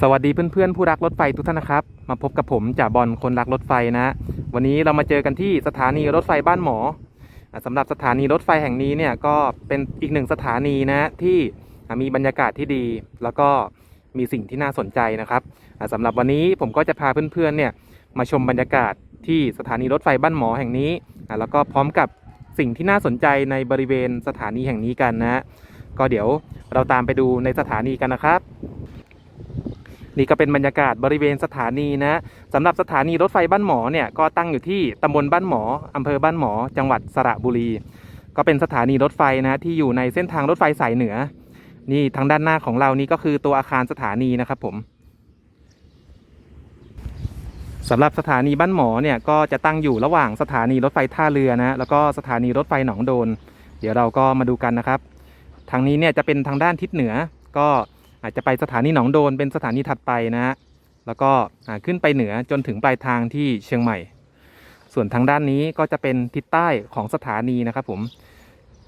สวัสดีเพื่อนๆผู้รักรถไฟทุกท่านนะครับ มาพบกับผมจ่าบอลคนรักรถไฟนะ วันนี้เรามาเจอกันที่สถานีรถไฟบ้านหมออ่าสำหรับสถานีรถไฟแห่งนี้เนี่ยก็เป็นอีกหนึ่งสถานีนะที่มีบรรยากาศที่ดี แล้วก็มีสิ่งที่น่าสนใจนะครับอ่าสำหรับวันนี้ผมก็จะพาเพื่อนๆเนี่ยมาชมบรรยากาศที่สถานีรถไฟบ้านหมอแห่งนี้แล้วก็พร้อมกับสิ่งที่น่าสนใจในบริเวณสถานีแห่งนี้กันนะ ก็เดี๋ยวเราตามไปดูในสถานีกันนะครับ นี่ก็เป็นบรรยากาศบริเวณสถานีนะสำหรับสถานีรถไฟบ้านหมอเนี่ยก็ตั้งอยู่ที่ตำบลบ้านหมออำเภอบ้านหมอ จังหวัดสระบุรี ก็เป็นสถานีรถไฟนะที่อยู่ในเส้นทางรถไฟสายเหนือ นี่ทางด้านหน้าของเรานี่ก็คือตัวอาคารสถานีนะครับผมสำหรับสถานีบ้านหมอเนี่ยก็จะตั้งอยู่ระหว่างสถานีรถไฟท่าเรือนะแล้วก็สถานีรถไฟหนองโดน เดี๋ยวเราก็มาดูกันนะครับ ทางนี้เนี่ยจะเป็นทางด้านทิศเหนือ ก็ อาจจะไปสถานีหนองโดนเป็นสถานีถัดไปนะฮะแล้วก็ขึ้นไปเหนือจนถึงปลายทางที่เชียงใหม่ ส่วนทางด้านนี้ก็จะเป็นทิศใต้ของสถานีนะครับผม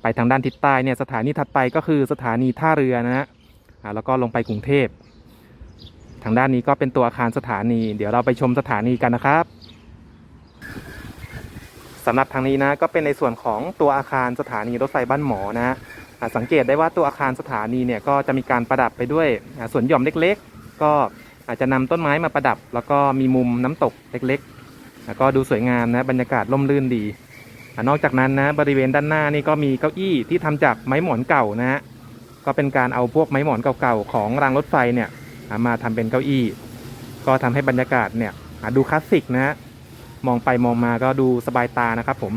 ไปทางด้านทิศใต้เนี่ยสถานีถัดไปก็คือสถานีท่าเรือนะฮะแล้วก็ลงไปกรุงเทพ ทางด้านนี้ก็เป็นตัวอาคารสถานี เดี๋ยวเราไปชมสถานีกันนะครับ สำหรับทางนี้นะก็เป็นในส่วนของตัวอาคารสถานีรถไฟบ้านหมอนะฮะสังเกตได้ว่าตัวอาคารสถานีเนี่ยก็จะมีการประดับไปด้วยสวนหย่อมเล็ก ๆ ก็อาจจะนำต้นไม้มาประดับ แล้วก็มีมุมน้ำตกเล็กๆแล้วก็ดูสวยงามนะบรรยากาศร่มรื่นดี นอกจากนั้นนะบริเวณด้านหน้านี่ก็มีเก้าอี้ที่ทำจากไม้หมอนเก่านะฮะก็เป็นการเอาพวกไม้หมอนเก่าๆของรางรถไฟเนี่ยมาทำเป็นเก้าอี้ ก็ทำให้บรรยากาศเนี่ยดูคลาสสิกนะฮะ มองไปมองมาก็ดูสบายตานะครับผม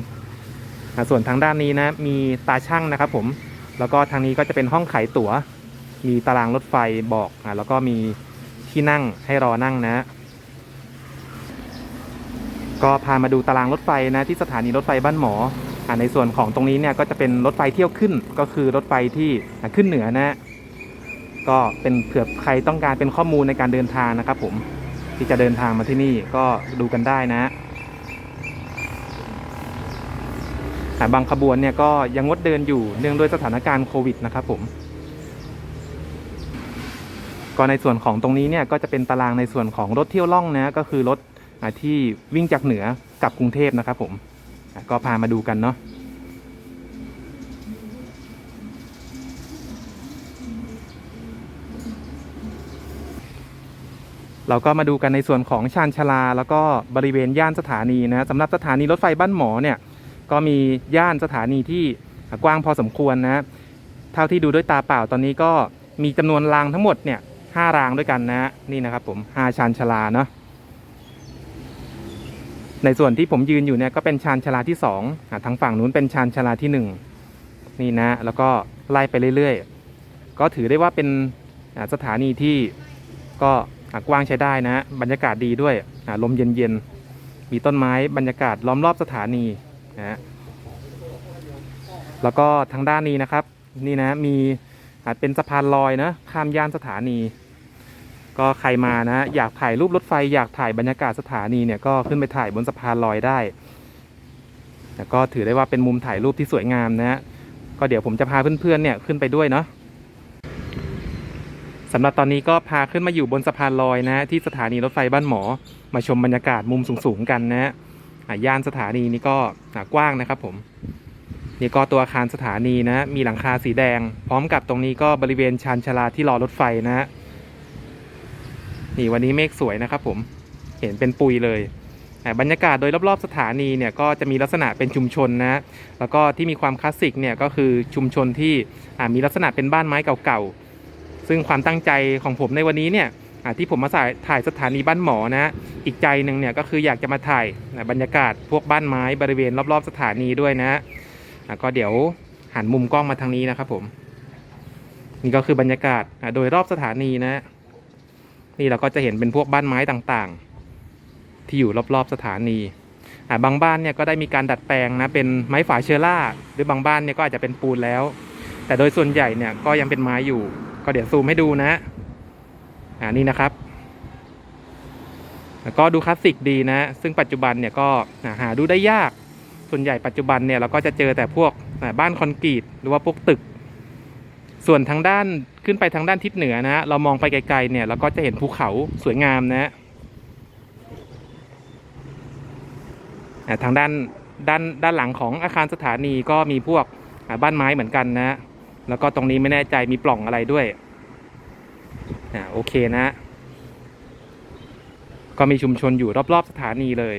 ส่วนทางด้านนี้นะมีตาช่างนะครับผมแล้วก็ทางนี้ก็จะเป็นห้องขายตั๋ว มีตารางรถไฟบอกอ่าแล้วก็มีที่นั่งให้รอนั่งนะ ก็พามาดูตารางรถไฟนะที่สถานีรถไฟบ้านหมออ่าในส่วนของตรงนี้เนี่ยก็จะเป็นรถไฟเที่ยวขึ้นก็คือรถไฟที่ขึ้นเหนือนะก็เป็นเผื่อใครต้องการเป็นข้อมูลในการเดินทางนะครับผมที่จะเดินทางมาที่นี่ก็ดูกันได้นะ อ่บางขบวนเนี่ยก็ยังงดเดินอยู่เนื่องด้วยสถานการณ์โควิดนะครับผมก็ในส่วนของตรงนี้เนี่ยก็จะเป็นตารางในส่วนของรถเที่ยวล่องนะก็คือรถอที่วิ่งจากเหนือกลับกรุงเทพนะครับผมก็พามาดูกันเนาะเราก็มาดูกันในส่วนของชานชาลา แล้วก็บริเวณย่านสถานีนะสำหรับสถานีรถไฟบ้านหมอเนี่ย ก็มีย่านสถานีที่กว้างพอสมควรนะเท่าที่ดูด้วยตาเปล่าตอนนี้ก็มีจำนวนรางทั้งหมดเนี่ยห้ารางด้วยกันนะนี่นะครับผมห้าชานชาลาเนาะในส่วนที่ผมยืนอยู่เนี่ยก็เป็นชานชาลาที่สองอ่าทางฝั่งนู้นเป็นชานชาลาที่หนึ่งนี่นะแล้วก็ไล่ไปเรื่อยๆ ก็ถือได้ว่าเป็นสถานีที่ก็กว้างใช้ได้นะ บรรยากาศดีด้วยลมเย็นๆ มีต้นไม้บรรยากาศล้อมรอบสถานี นะฮะแล้วก็ทางด้านนี้นะครับ นี่นะมีอาจเป็นสะพานลอยนะข้ามย่านสถานี ก็ใครมานะอยากถ่ายรูปรถไฟอยากถ่ายบรรยากาศสถานีเนี่ยก็ขึ้นไปถ่ายบนสะพานลอยได้แต่ก็ถือได้ว่าเป็นมุมถ่ายรูปที่สวยงามนะฮะก็เดี๋ยวผมจะพาเพื่อนๆเนี่ยขึ้นไปด้วยเนาะสำหรับตอนนี้ก็พาขึ้นมาอยู่บนสะพานลอยนะที่สถานีรถไฟบ้านหมอ มาชมบรรยากาศมุมสูงๆกันนะอะ ย่านสถานีนี่ก็กว้างนะครับผมนี่ก็ตัวอาคารสถานีนะมีหลังคาสีแดง พร้อมกับตรงนี้ก็บริเวณชานชาลาที่รอรถไฟนะฮะนี่วันนี้เมฆสวยนะครับผมเห็นเป็นปุยเลยอะบรรยากาศโดยรอบๆสถานีเนี่ยก็จะมีลักษณะเป็นชุมชนนะแล้วก็ที่มีความคลาสสิกเนี่ยก็คือชุมชนที่อะมีลักษณะเป็นบ้านไม้เก่าๆซึ่งความตั้งใจของผมในวันนี้เนี่ย ที่ผมมาถ่ายถ่ายสถานีบ้านหมอนะ อีกใจหนึ่งเนี่ยก็คืออยากจะมาถ่ายนะบรรยากาศพวกบ้านไม้บริเวณรอบๆสถานีด้วยนะก็เดี๋ยวหันมุมกล้องมาทางนี้นะครับผม นี่ก็คือบรรยากาศโดยรอบสถานีนะ นี่เราก็จะเห็นเป็นพวกบ้านไม้ต่างๆ ที่อยู่รอบๆสถานีบางบ้านเนี่ยก็ได้มีการดัดแปลงนะเป็นไม้ฝาเชื้อราหรือบางบ้านเนี่ยก็อาจจะเป็นปูนแล้ว แต่โดยส่วนใหญ่เนี่ยก็ยังเป็นไม้อยู่ ก็เดี๋ยวซูมให้ดูนะ อ่านี่นะครับ แล้วก็ดูคลาสสิกดีนะ ซึ่งปัจจุบันเนี่ยก็หาดูได้ยาก ส่วนใหญ่ปัจจุบันเนี่ยเราก็จะเจอแต่พวกบ้านคอนกรีตหรือว่าพวกตึก ส่วนทางด้านขึ้นไปทางด้านทิศเหนือนะฮะเรามองไปไกลๆเนี่ยเราก็จะเห็นภูเขาสวยงามนะฮะทางด้านด้านด้านหลังของอาคารสถานีก็มีพวกบ้านไม้เหมือนกันนะฮะแล้วก็ตรงนี้ไม่แน่ใจมีปล่องอะไรด้วย อ่าโอเคนะ ก็มีชุมชนอยู่รอบๆสถานีเลย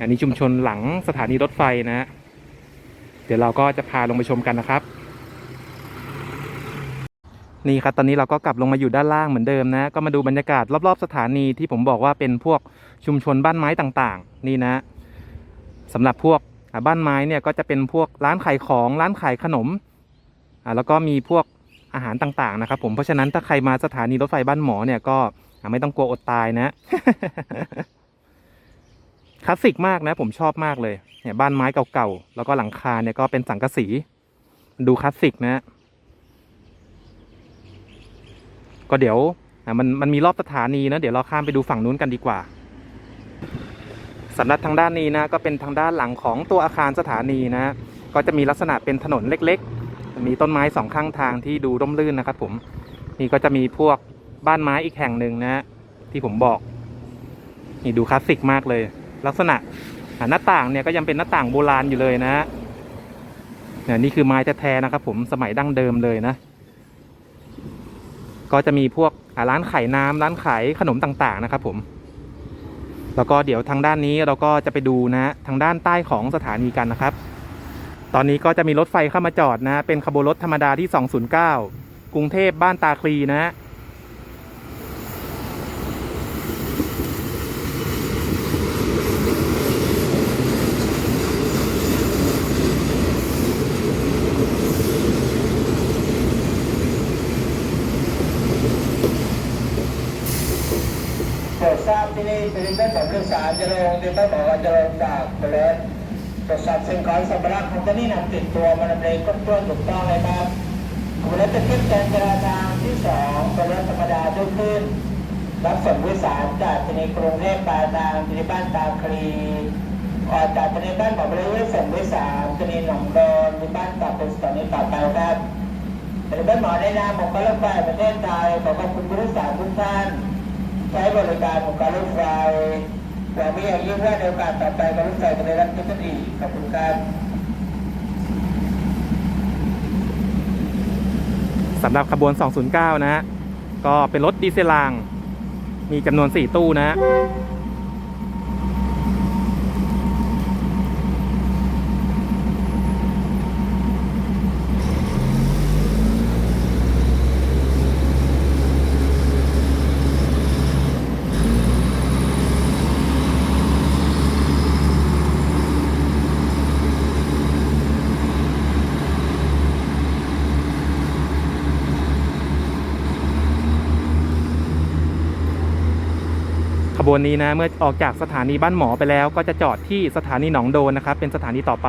อันนี้ชุมชนหลังสถานีรถไฟนะ เดี๋ยวเราก็จะพาลงไปชมกันนะครับ นี่ครับตอนนี้เราก็กลับลงมาอยู่ด้านล่างเหมือนเดิมนะ ก็มาดูบรรยากาศรอบๆสถานีที่ผมบอกว่าเป็นพวกชุมชนบ้านไม้ต่างๆ นี่นะสำหรับพวกบ้านไม้เนี่ยก็จะเป็นพวกร้านขายของร้านขายขนม แล้วก็มีพวก อาหารต่างๆนะครับผมเพราะฉะนั้นถ้าใครมาสถานีรถไฟบ้านหมอเนี่ยก็ไม่ต้องกลัวอดตายนะคลาสสิกมากนะผมชอบมากเลยเนี่ยบ้านไม้เก่าๆแล้วก็หลังคาเนี่ยก็เป็นสังกะสีดูคลาสสิกนะก็เดี๋ยวมันมันมีรอบสถานีนะเดี๋ยวเราข้ามไปดูฝั่งนู้นกันดีกว่าสำหรับทางด้านนี้นะก็เป็นทางด้านหลังของตัวอาคารสถานีนะ ก็จะมีลักษณะเป็นถนนเล็กๆ มีต้นไม้สองข้างทางที่ดูร่มรื่นนะครับ ผมนี่ก็จะมีพวกบ้านไม้อีกแห่งหนึ่งนะที่ผมบอก นี่ดูคลาสสิกมากเลย ลักษณะหน้าต่างเนี่ยก็ยังเป็นหน้าต่างโบราณอยู่เลยนะเนี่ยนี่คือไม้แท้ๆนะครับ ผมสมัยดั้งเดิมเลยนะ ก็จะมีพวกร้านขายน้ำร้านขายขนมต่างๆนะครับ ผม แล้วก็เดี๋ยวทางด้านนี้เราก็จะไปดูนะ ทางด้านใต้ของสถานีกันนะครับ ตอนนี้ก็จะมีรถไฟเข้ามาจอดนะ เป็นขบวนรถธรรมดาที่ 209 กรุงเทพบ้านตาคลีนะโปรดทราบที่นี่เป็นเรื่องของผู้โดยสารจะลงเดินไม่บอกว่าจะลงจากบริเวณ ตรวจสอบสิ่งของสัมภาระของเจ้าหนี้นำติดตัวมาดำเนินก็ต้นถูกต้องเลยครับบริเวณจะขึ้นการจราจรที่สองบริเวณธรรมดาด้วยขึ้น รับส่งผู้สารจากในกรุงเทพปลายทางที่ในบ้านตาคลีออกจากในบ้านของบริเวณส่งผู้สารที่ในหนองโดนที่บ้านตาเป็นสถานีต่อไปครับเป็นบ้านหมอในนามของการรถไฟประเทศไทยขอขอบคุณผู้โดยสารทุกท่านใช้บริการของการรถไฟ หวังไม่อย่างยิ่งว่าในโอกาสต่อไปการรถไฟจะได้รับทุกทีขอบคุณครับสำหรับขบวน 209 นะฮะ ก็เป็นรถดีเซลราง มีจำนวน 4 ตู้นะฮะ วนนี้นะเมื่อออกจากสถานีบ้านหมอไปแล้ว ก็จะจอดที่สถานีหนองโดนนะครับ เป็นสถานีต่อไป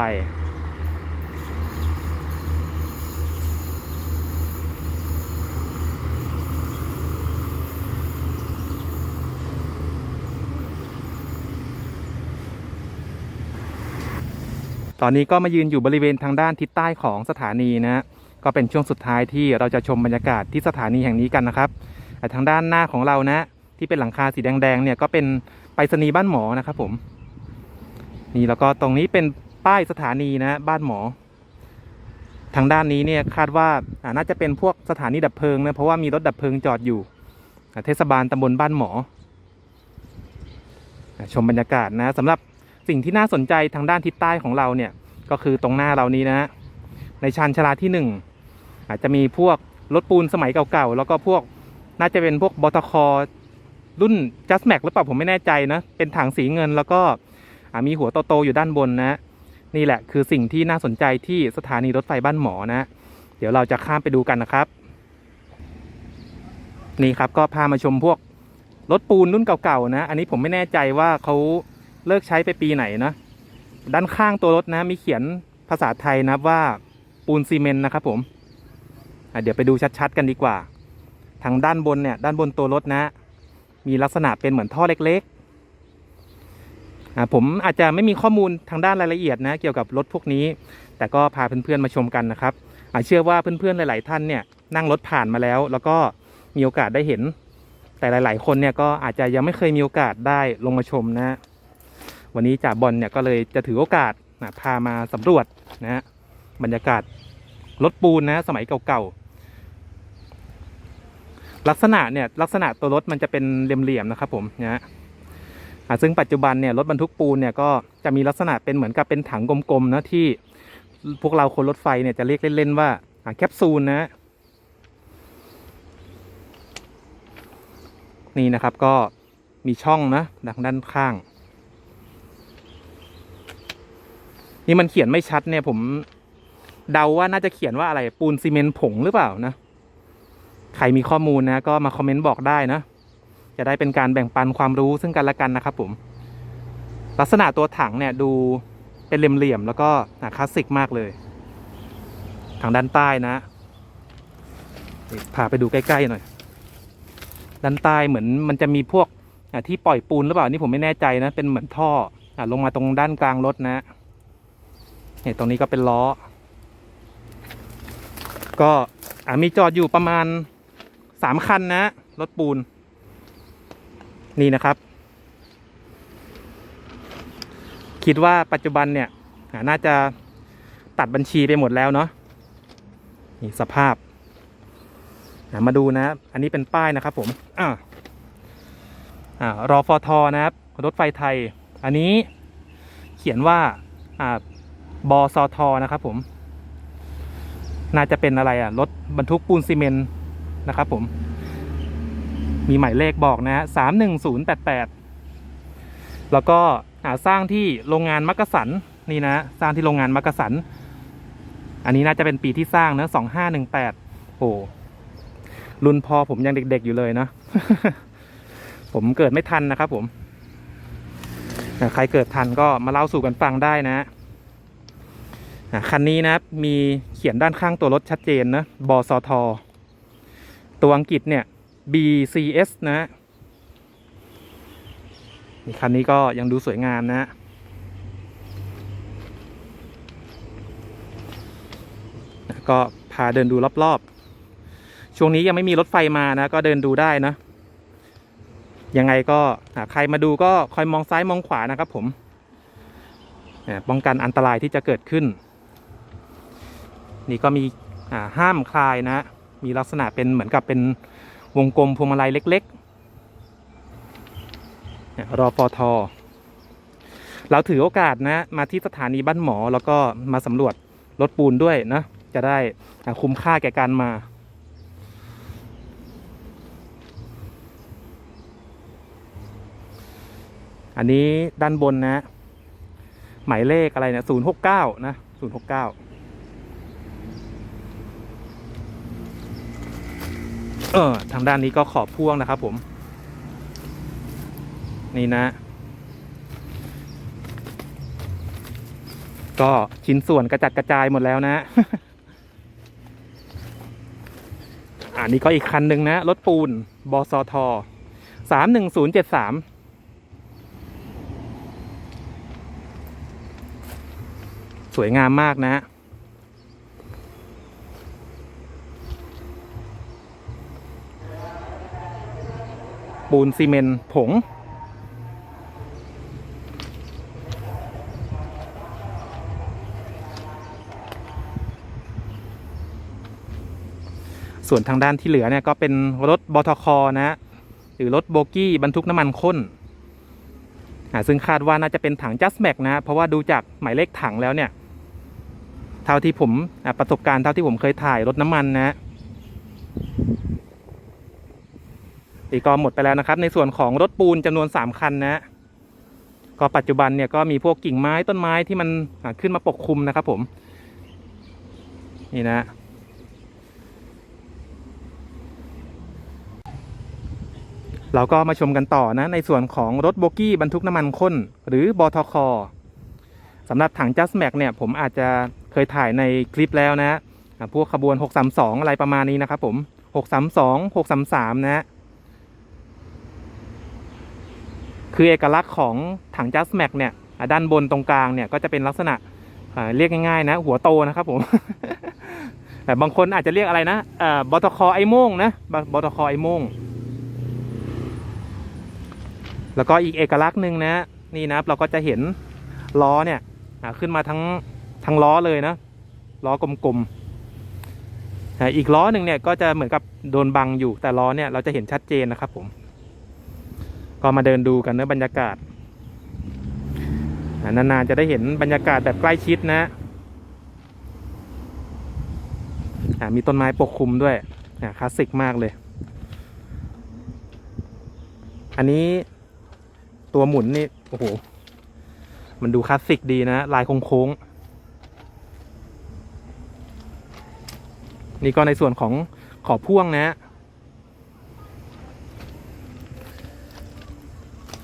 ตอนนี้ก็มายืนอยู่บริเวณทางด้านทิศใต้ของสถานีนะก็เป็นช่วงสุดท้ายที่เราจะชมบรรยากาศที่สถานีแห่งนี้กันนะครับแต่ทางด้านหน้าของเรานะ ที่เป็นหลังคาสีแดงๆเนี่ยก็เป็นไปรษณีย์บ้านหมอนะครับผม นี่แล้วก็ตรงนี้เป็นป้ายสถานีนะบ้านหมอ ทางด้านนี้เนี่ยคาดว่าน่าจะเป็นพวกสถานีดับเพลิงนะเพราะว่ามีรถดับเพลิงจอดอยู่ เทศบาลตำบลบ้านหมอ ชมบรรยากาศนะสำหรับสิ่งที่น่าสนใจทางด้านทิศใต้ของเราเนี่ยก็คือตรงหน้าเรานี้นะ ในชานชลาที่หนึ่งอาจจะมีพวกรถปูนสมัยเก่าๆ แล้วก็พวกน่าจะเป็นพวกบตค รุ่น just max หรือเปล่าผมไม่แน่ใจนะ เป็นถังสีเงินแล้วก็มีหัวโตๆอยู่ด้านบนนะ นี่แหละคือสิ่งที่น่าสนใจที่สถานีรถไฟบ้านหมอนะ เดี๋ยวเราจะข้ามไปดูกันนะครับ นี่ครับก็พามาชมพวกรถปูนรุ่นเก่าๆนะ อันนี้ผมไม่แน่ใจว่าเขาเลิกใช้ไปปีไหนนะ ด้านข้างตัวรถนะ มีเขียนภาษาไทยนะว่าปูนซีเมนต์นะครับผมเดี๋ยวไปดูชัดๆกันดีกว่า ทางด้านบนเนี่ย ด้านบนตัวรถนะ มีลักษณะเป็นเหมือนท่อเล็กๆอะผมอาจจะไม่มีข้อมูลทางด้านรายละเอียดนะเกี่ยวกับรถพวกนี้ แต่ก็พาเพื่อนๆมาชมกันนะครับอะเชื่อว่าเพื่อนๆหลาย ๆ ท่านเนี่ยนั่งรถผ่านมาแล้ว แล้วก็มีโอกาสได้เห็น แต่หลาย ๆ คนเนี่ยก็อาจจะยังไม่เคยมีโอกาสได้ลงมาชมนะวันนี้จ่าบอลเนี่ยก็เลยจะถือโอกาสนะพามาสำรวจนะบรรยากาศรถปูนนะสมัยเก่าๆ ลักษณะเนี่ยลักษณะตัวรถมันจะเป็นเหลี่ยมๆนะครับผมนะฮะอ่าซึ่งปัจจุบันเนี่ยรถบรรทุกปูนเนี่ยก็จะมีลักษณะเป็นเหมือนกับเป็นถังกลมๆนะที่พวกเราคนรถไฟเนี่ยจะเรียกเล่นๆว่าอ่าแคปซูลนะนี่นะครับก็มีช่องนะดังด้านข้าง นี่มันเขียนไม่ชัดเนี่ยผมเดาว่าน่าจะเขียนว่าอะไรปูนซีเมนต์ผงหรือเปล่านะ ใครมีข้อมูลนะก็มาคอมเมนต์บอกได้นะ จะได้เป็นการแบ่งปันความรู้ซึ่งกันและกันนะครับผม ลักษณะตัวถังเนี่ยดูเป็นเหลี่ยมๆแล้วก็อะคลาสสิกมากเลย ทางด้านใต้นะพาไปดูใกล้ๆหน่อย ด้านใต้เหมือนมันจะมีพวกที่ปล่อยปูนหรือเปล่านี่ผมไม่แน่ใจนะ เป็นเหมือนท่ออลงมาตรงด้านกลางรถนะเนี่ยตรงนี้ก็เป็นล้อ ก็อมีจอดอยู่ประมาณ สามคันนะ รถปูน นี่นะครับ คิดว่าปัจจุบันเนี่ย น่าจะตัดบัญชีไปหมดแล้วเนาะนี่สภาพ มาดูนะ อันนี้เป็นป้ายนะครับผมอ่าอ่ารอฟอทอนะครับ รถไฟไทย อันนี้เขียนว่าอ่าบอสอทอนะครับผม น่าจะเป็นอะไรอะ รถบรรทุกปูนซีเมนต์ นะครับผม มีหมายเลขบอกนะฮะสามหนึ่งศูนย์แปดแปดแล้วก็อ่าสร้างที่โรงงานมักกะสันนี่นะ สร้างที่โรงงานมักกะสัน อันนี้น่าจะเป็นปีที่สร้างนะสองห้าหนึ่งแปดโอ้รุ่นพอผมยังเด็กๆอยู่เลยนะผมเกิดไม่ทันนะครับผม ใครเกิดทันก็มาเล่าสู่กันฟังได้นะคันนี้นะมีเขียนด้านข้างตัวรถชัดเจนนะบสท ตัวอังกฤษเนี่ย BCS นะนี่คันนี้ก็ยังดูสวยงามนะฮะก็พาเดินดูรอบๆ ช่วงนี้ยังไม่มีรถไฟมานะ ก็เดินดูได้นะ ยังไงก็ใครมาดูก็คอยมองซ้ายมองขวานะครับผมป้องกันอันตรายที่จะเกิดขึ้น นี่ก็มีห้ามคลายนะ มีลักษณะเป็นเหมือนกับเป็นวงกลมพวงมาลัยเล็กๆรอฟอทอเราถือโอกาสนะ มาที่สถานีบ้านหมอแล้วก็มาสำรวจรถปูนด้วยนะ จะได้คุ้มค่าแก่การมาอันนี้ด้านบนนะ หมายเลขอะไรเนี่ยศูนย์หกเก้านะศูนย์หกเก้า เออทางด้านนี้ก็ขอบพ่วงนะครับผม นี่นะ ก็ชิ้นส่วนกระจัดกระจายหมดแล้วนะ อันนี้ก็อีกคันหนึ่งนะ รถปูนบสทสามหนึ่งศูนย์เจ็ดสามสวยงามมากนะ ปูนซีเมนต์ผง ส่วนทางด้านที่เหลือเนี่ยก็เป็นรถบทคนะ หรือรถโบกี้บรรทุกน้ำมันข้นซึ่งคาดว่าน่าจะเป็นถัง Just Max นะ เพราะว่าดูจากหมายเลขถังแล้วเนี่ย เท่าที่ผมประสบการณ์เท่าที่ผมเคยถ่ายรถน้ำมันนะ อีกก็หมดไปแล้วนะครับ ในส่วนของรถปูนจำนวน 3 คันนะก็ปัจจุบันเนี่ยก็มีพวกกิ่งไม้ต้นไม้ที่มันขึ้นมาปกคลุมนะครับผม นี่นะเราก็มาชมกันต่อนะ ในส่วนของรถโบกี้บรรทุกน้ำมันข้น หรือบทคสำหรับถัง Just Max เนี่ย ผมอาจจะเคยถ่ายในคลิปแล้วนะอะพวกขบวน 632 อะไรประมาณนี้นะครับผม 632 633 นะ คือเอกลักษณ์ของถัง Just Max เนี่ยด้านบนตรงกลางเนี่ยก็จะเป็นลักษณะเรียกง่ายๆนะ หัวโตนะครับผมแต่บางคนอาจจะเรียกอะไรนะอ่อบตคไอโม่งนะบบตคไอโม่งแล้วก็อีกเอกลักษณ์หนึ่งนะนี่นะเราก็จะเห็นล้อเนี่ยขึ้นมาทั้งทั้งล้อเลยนะล้อกลมๆอีกล้อหนึ่งเนี่ยก็จะเหมือนกับโดนบังอยู่แต่ล้อเนี่ยเราจะเห็นชัดเจนนะครับผม ก็มาเดินดูกันเนะบรรยากาศนานๆจะได้เห็นบรรยากาศแบบใกล้ชิดนะมีต้นไม้ปกคลุมด้วยคลาสสิกมากเลย อันนี้ตัวหมุนนี่ โอ้โห มันดูคลาสสิกดีนะ ลายโค้งๆ นี่ก็ในส่วนของขอบพ่วงนะ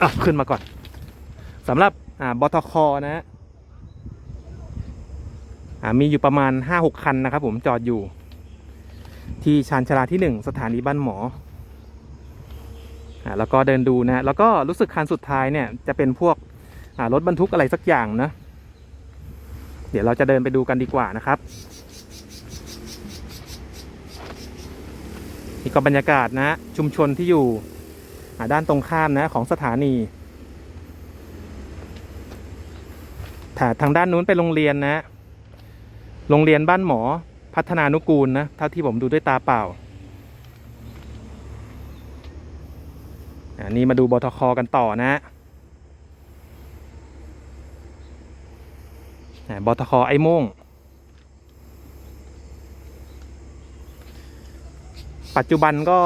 อะขึ้นมาก่อนสำหรับอ่าบทคนะอ่ามีอยู่ประมาณ5-6คันนะครับผมจอดอยู่ ที่ชานชาลาที่1สถานีบ้านหมออ่าแล้วก็เดินดูนะแล้วก็รู้สึกคันสุดท้ายเนี่ยจะเป็นพวกอ่ารถบรรทุกอะไรสักอย่างนะเดี๋ยวเราจะเดินไปดูกันดีกว่านะครับ นี่ก็บรรยากาศนะชุมชนที่อยู่ ด้านตรงข้ามนะของสถานีถ้าทางด้านนู้นเป็นโรงเรียนนะ โรงเรียนบ้านหมอพัฒนานุกูลนะเท่าที่ผมดูด้วยตาเปล่าอันนี้มาดูบทคกันต่อนะบทคไอ้ม่งปัจจุบันก็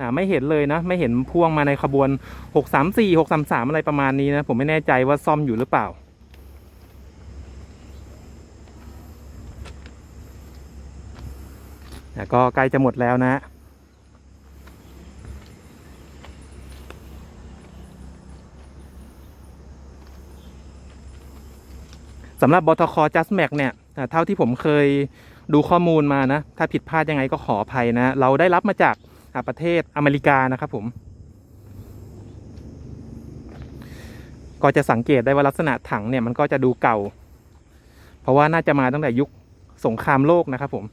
อ่าไม่เห็นเลยนะ ไม่เห็นพ่วงมาในขบวน 634 633 อะไรประมาณนี้นะ ผมไม่แน่ใจว่าซ่อมอยู่หรือเปล่า ก็ใกล้จะหมดแล้วนะสำหรับบทค just max เนี่ย เท่าที่ผมเคยดูข้อมูลมานะ ถ้าผิดพลาดยังไงก็ขออภัยนะ เราได้รับมาจาก ประเทศอเมริกานะครับผม ก็จะสังเกตได้ว่าลักษณะถังเนี่ยมันก็จะดูเก่า เพราะว่าน่าจะมาตั้งแต่ยุคสงครามโลกนะครับผม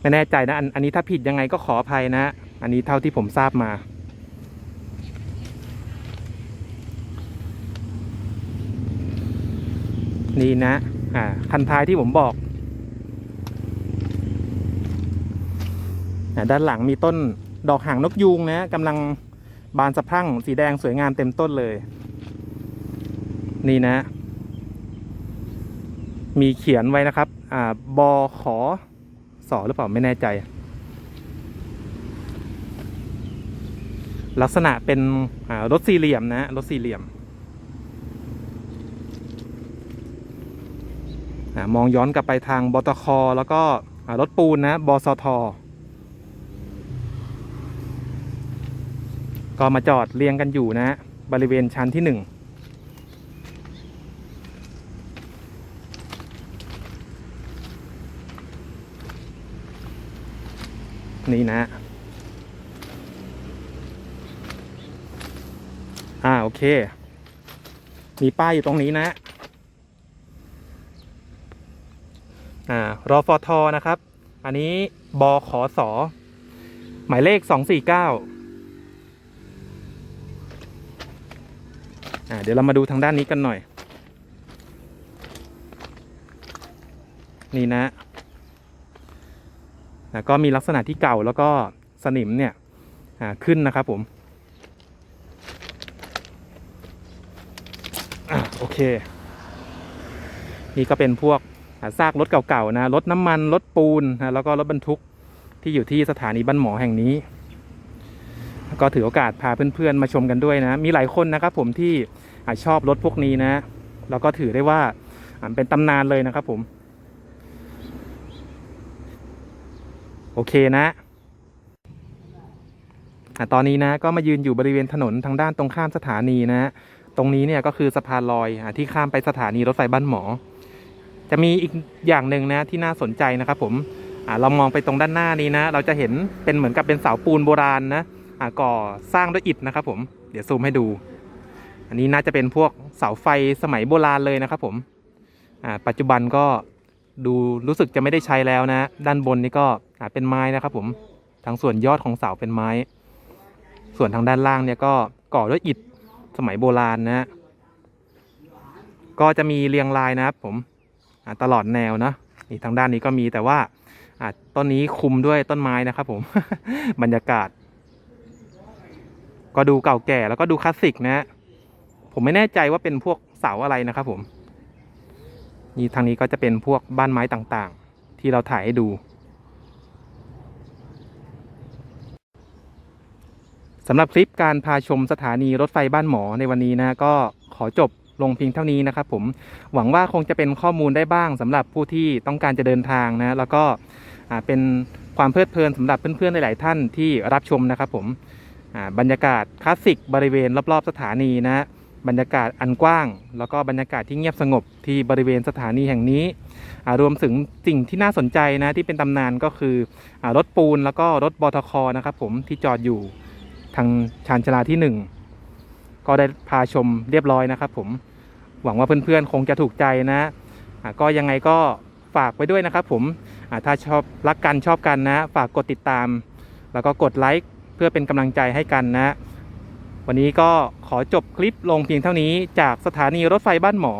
ไม่แน่ใจนะอันอันนี้ถ้าผิดยังไงก็ขออภัยนะ อันนี้เท่าที่ผมทราบมา นี่นะ อ่าคันท้ายที่ผมบอกอ่า ด้านหลังมีต้นดอกหางนกยูงนะกำลังบานสะพรั่งสีแดงสวยงามเต็มต้นเลย นี่นะ มีเขียนไว้นะครับ อ่าบอขอสอหรือเปล่าไม่แน่ใจ ลักษณะเป็นรถสี่เหลี่ยมนะรถสี่เหลี่ยมอมองย้อนกลับไปทางบตคแล้วก็รถปูนนะบสท ก็มาจอดเรียงกันอยู่นะ บริเวณชั้นที่หนึ่งนี่นะ อ่า โอเค มีป้ายอยู่ตรงนี้นะ อ่ารอฟอทอนะครับ อันนี้บอขอสอหมายเลข 249 เดี๋ยวเรามาดูทางด้านนี้กันหน่อย นี่นะอะก็มีลักษณะที่เก่าแล้วก็สนิมเนี่ยขึ้นนะครับผมอโอเค นี่ก็เป็นพวกซากรถเก่าๆนะรถน้ำมันรถปูนนะแล้วก็รถบรรทุกที่อยู่ที่สถานีบ้านหมอแห่งนี้ ก็ถือโอกาสพาเพื่อนๆมาชมกันด้วยนะ มีหลายคนนะครับผมที่อชอบรถพวกนี้นะ แล้วก็ถือได้ว่าเป็นตำนานเลยนะครับผม โอเคนะตอนนี้นะก็มายืนอยู่บริเวณถนนทางด้านตรงข้ามสถานีนะตรงนี้เนี่ยก็คือสะพานลอยอที่ข้ามไปสถานีรถไฟบ้านหมอ จะมีอีกอย่างหนึ่งนะที่น่าสนใจนะครับผมเรามองไปตรงด้านหน้านี้นะ เราจะเห็นเป็นเหมือนกับเป็นเสาปูนโบราณนะ ก่อสร้างด้วยอิฐนะครับผมเดี๋ยวซูมให้ดู อันนี้น่าจะเป็นพวกเสาไฟสมัยโบราณเลยนะครับผมอ่าปัจจุบันก็ดูรู้สึกจะไม่ได้ใช้แล้วนะ ด้านบนนี่ก็อ่าเป็นไม้นะครับผมทางส่วนยอดของเสาเป็นไม้ ส่วนทางด้านล่างเนี่ยก็ก่อด้วยอิฐสมัยโบราณนะ ก็จะมีเรียงรายนะครับผมอ่าตลอดแนวนะนี่ทางด้านนี้ก็มีแต่ว่าอ่าต้นนี้คุมด้วยต้นไม้นะครับผมบรรยากาศ ก็ดูเก่าแก่แล้วก็ดูคลาสสิกนะผมไม่แน่ใจว่าเป็นพวกเสาอะไรนะครับผมนี่ทางนี้ก็จะเป็นพวกบ้านไม้ต่างๆ ที่เราถ่ายให้ดู สำหรับคลิปการพาชมสถานีรถไฟบ้านหมอในวันนี้นะก็ขอจบลงเพียงเท่านี้นะครับผมหวังว่าคงจะเป็นข้อมูลได้บ้างสำหรับผู้ที่ต้องการจะเดินทางนะแล้วก็เป็นความเพลิดเพลินสำหรับเพื่อนๆหลายๆท่านที่รับชมนะครับผม บรรยากาศคลาสสิกบริเวณรอบๆสถานีนะบรรยากาศอันกว้าง แล้วก็บรรยากาศที่เงียบสงบที่บริเวณสถานีแห่งนี้ รวมถึงสิ่งที่น่าสนใจนะที่เป็นตำนานก็คืออรถปูนแล้วก็รถบทคนะครับผมที่จอดอยู่ทางชานชาลาที่ 1 ก็ได้พาชมเรียบร้อยนะครับผมหวังว่าเพื่อนๆ คงจะถูกใจนะะก็ยังไงก็ฝากไว้ด้วยนะครับผมถ้าชอบรักกันชอบกันนะ ฝากกดติดตาม แล้วก็กดไลค์ เพื่อเป็นกำลังใจให้กันนะ วันนี้ก็ขอจบคลิปลงเพียงเท่านี้จากสถานีรถไฟบ้านหมอ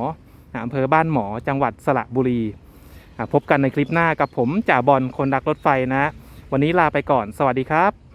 อะอำเภอบ้านหมอจังหวัดสระบุรีอะพบกันในคลิปหน้ากับผมจ่าบอลคนรักรถไฟนะ วันนี้ลาไปก่อน สวัสดีครับ